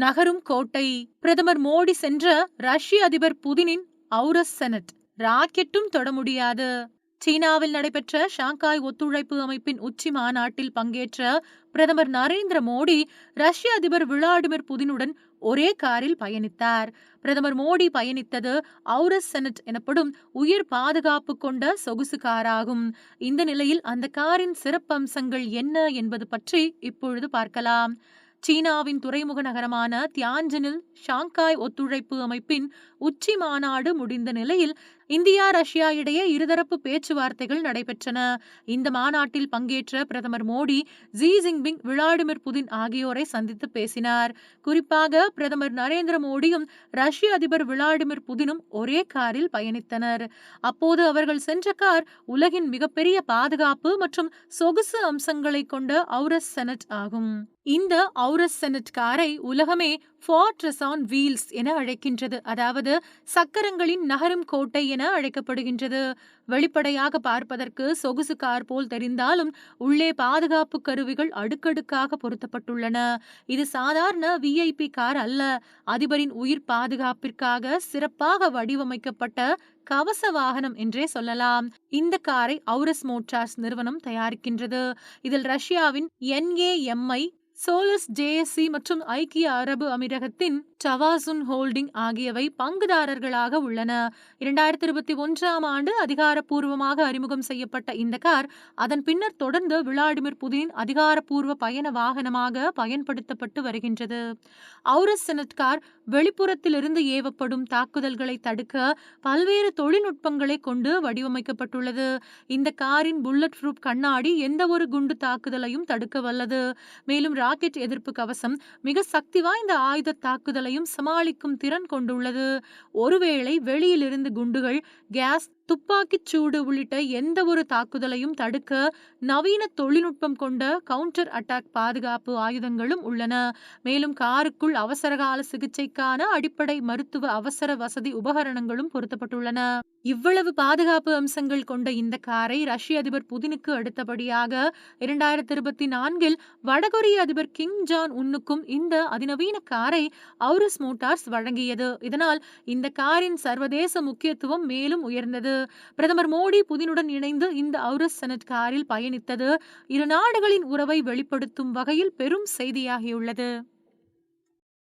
நகரும் கோட்டை. பிரதமர் மோடி சென்ற ரஷ்ய அதிபர் புதினின் அவுரஸ் செனட். ராக்கெட்டும் தொட முடியாது. சீனாவில் நடைபெற்ற ஷாங்காய் ஒத்துழைப்பு அமைப்பின் உச்சி மாநாட்டில் பங்கேற்ற பிரதமர் நரேந்திர மோடி ரஷ்ய அதிபர் விளாடிமிர் புதினுடன் ஒரே காரில் பயணித்தார். பிரதமர் மோடி பயணித்தது அவுரஸ் செனட் எனப்படும் உயர் பாதுகாப்பு கொண்ட சொகுசு காராகும். இந்த நிலையில் அந்த காரின் சிறப்பம்சங்கள் என்ன என்பது பற்றி இப்பொழுது பார்க்கலாம். சீனாவின் துறைமுக நகரமான தியான்ஜனில் ஷாங்காய் ஒத்துழைப்பு அமைப்பின் உச்சி மாநாடு முடிந்த நிலையில் இந்தியா ரஷ்யா இடையே இருதரப்பு பேச்சுவார்த்தைகள் நடைபெற்றன. இந்த மாநாட்டில் பங்கேற்ற பிரதமர் Modi Xi Jinping Vladimir Putin ஆகியோரை சந்தித்து பேசினார். குறிப்பாக பிரதமர் நரேந்திர மோடியும் ரஷ்ய அதிபர் விளாடிமிர் புதினும் ஒரே காரில் பயணித்தனர். அப்போது அவர்கள் சென்ற கார் உலகின் மிகப்பெரிய பாதுகாப்பு மற்றும் சொகுசு அம்சங்களை கொண்ட அவுரஸ் செனட் ஆகும். இந்த அவுரஸ் செனட் காரை உலகமே ஃபார்ட்ரஸ் ஆன் வீல்ஸ் என அழைக்கின்றது. அதாவது சக்கரங்களின் நகரும் கோட்டை என அழைக்கப்படுகின்றது. வெளிப்படையாக பார்ப்பதற்கு சொகுசு கார் போல் தெரிந்தாலும் உள்ளே பாதுகாப்பு கருவிகள் அடுக்கடுக்காக பொருத்தப்பட்டுள்ளன. இது சாதாரண விஐபி கார் அல்ல. அதிபரின் உயிர் பாதுகாப்பிற்காக சிறப்பாக வடிவமைக்கப்பட்ட கவச வாகனம் என்றே சொல்லலாம். இந்த காரை அவுரஸ் மோட்டார்ஸ் நிறுவனம் தயாரிக்கின்றது. இதில் ரஷ்யாவின் என்ஏஎம்ஐ சோலஸ் ஜேஎஸ்சி மற்றும் ஐக்கிய அரபு அமீரகத்தின் டவாசுன் ஹோல்டிங் ஆகியவை பங்குதாரர்களாக உள்ளன. இரண்டாயிரத்தி இருபத்தி ஒன்றாம் ஆண்டு அதிகாரப்பூர்வமாக அறிமுகம் செய்யப்பட்ட இந்த கார் அதன் பின்னர் தொடர்ந்து விளாடிமிர் புதின் அதிகாரப்பூர்வ பயண வாகனமாக பயன்படுத்தப்பட்டு வருகின்றது. அவுரஸ் செனட் கார் வெளிப்புறத்திலிருந்து ஏவப்படும் தாக்குதல்களை தடுக்க பல்வேறு தொழில்நுட்பங்களை கொண்டு வடிவமைக்கப்பட்டுள்ளது. இந்த காரின் புல்லட் ப்ரூப் கண்ணாடி எந்த ஒரு குண்டு தாக்குதலையும் தடுக்க வல்லது மேலும் ராக்கெட் எதிர்ப்பு கவசம் மிக சக்தி வாய்ந்த ஆயுத தாக்குதலையும் சமாளிக்கும் திறன் கொண்டுள்ளது. ஒருவேளை வெளியிலிருந்து குண்டுகள் கேஸ் துப்பாக்கிச் சூடு உள்ளிட்ட எந்த ஒரு தாக்குதலையும் தடுக்க நவீன தொழில்நுட்பம் கொண்ட கவுண்டர் அட்டாக் பாதுகாப்பு ஆயுதங்களும் உள்ளன. மேலும் காருக்குள் அவசரகால சிகிச்சைக்கான அடிப்படை மருத்துவ அவசர வசதி உபகரணங்களும் பொருத்தப்பட்டுள்ளன. இவ்வளவு பாதுகாப்பு அம்சங்கள் கொண்ட இந்த காரை ரஷ்ய அதிபர் புதினுக்கு அடுத்தபடியாக இரண்டாயிரத்தி இருபத்தி நான்கில் வடகொரிய அதிபர் கிங் ஜான் உன்னுக்கும் இந்த அதிநவீன காரை அவுரஸ் மோட்டார்ஸ் வழங்கியது. இதனால் இந்த காரின் சர்வதேச முக்கியத்துவம் மேலும் உயர்ந்தது. பிரதமர் மோடி புதினுடன் இணைந்து இந்த அவுரஸ் செனட் காரில் பயணித்தது. இரு நாடுகளின் உறவை வெளிப்படுத்தும் வகையில் பெரும் செய்தியாகியுள்ளது.